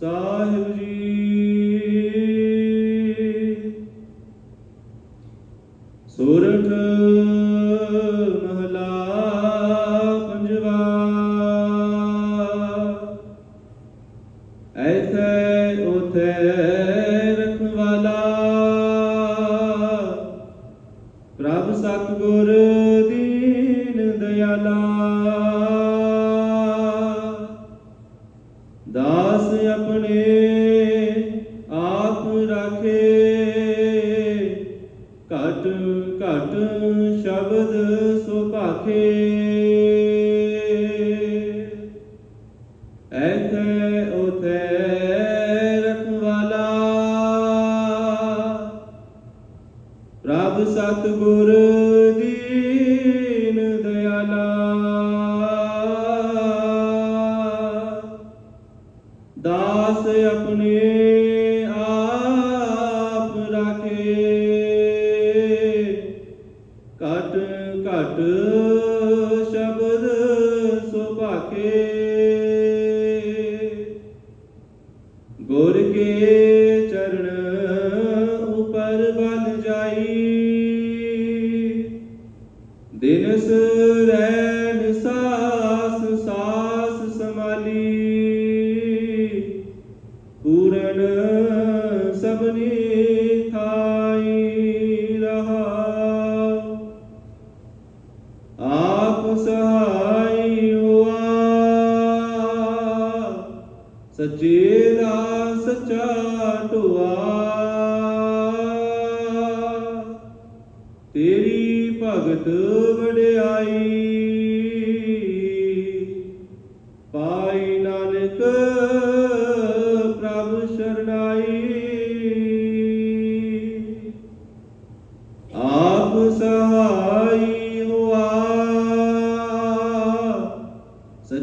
ਸਾਹਿਬ ਜੀ। ਸੂਰਠ ਮਹਲਾ ਪੰਜਵਾ। ਐਥੇ ਉਥੇ ਰਖਵਾਲਾ ਪ੍ਰਭ ਸਤਿਗੁਰ ਦੀ ਦਇਆਲਾ। ਦਾਸ ਆਪਣੇ ਆਪ ਰਾਖੇ। ਘਟ ਘਟ ਸ਼ਬਦ ਸੁਭਾਖੇ ਐਥੇ ਉਥੇ ਰਖਵਾਲਾ। ਪ੍ਰਭ ਸਤਿਗੁਰ ਦੀ ਦਾਸ ਆਪਣੇ ਆਪ ਰਾਖੇ। ਘਟ ਘਟ ਸ਼ਬਦ ਸੁਭਾਖੇ ਗੁਰ ਕੇ ਚਰਨ ਉਪਰ ਬਲ ਜਾਈ। ਦਿਨਸ ਸੱਚੇ ਦਾ ਸੱਚਾ ਢੋਆ। ਤੇਰੀ ਭਗਤ ਵਡਿਆਈ ਪਾਈ ਨਾਨਕ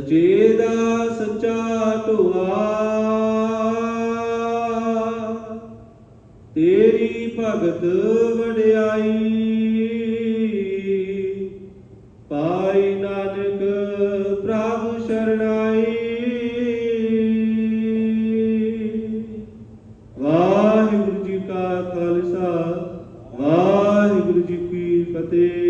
ਸੱਚੇ ਦਾ ਸੱਚਾ ਢੁਆ ਤੇਰੀ ਭਗਤ ਵਡਿਆਈ ਪਾਈ ਨਾਨਕ ਪ੍ਰਭ ਸ਼ਰਣਾਈ ਵਾਹਿਗੁਰੂ ਜੀ ਕਾ ਖਾਲਸਾ, ਵਾਹਿਗੁਰੂ ਜੀ ਕੀ ਫਤਿਹ।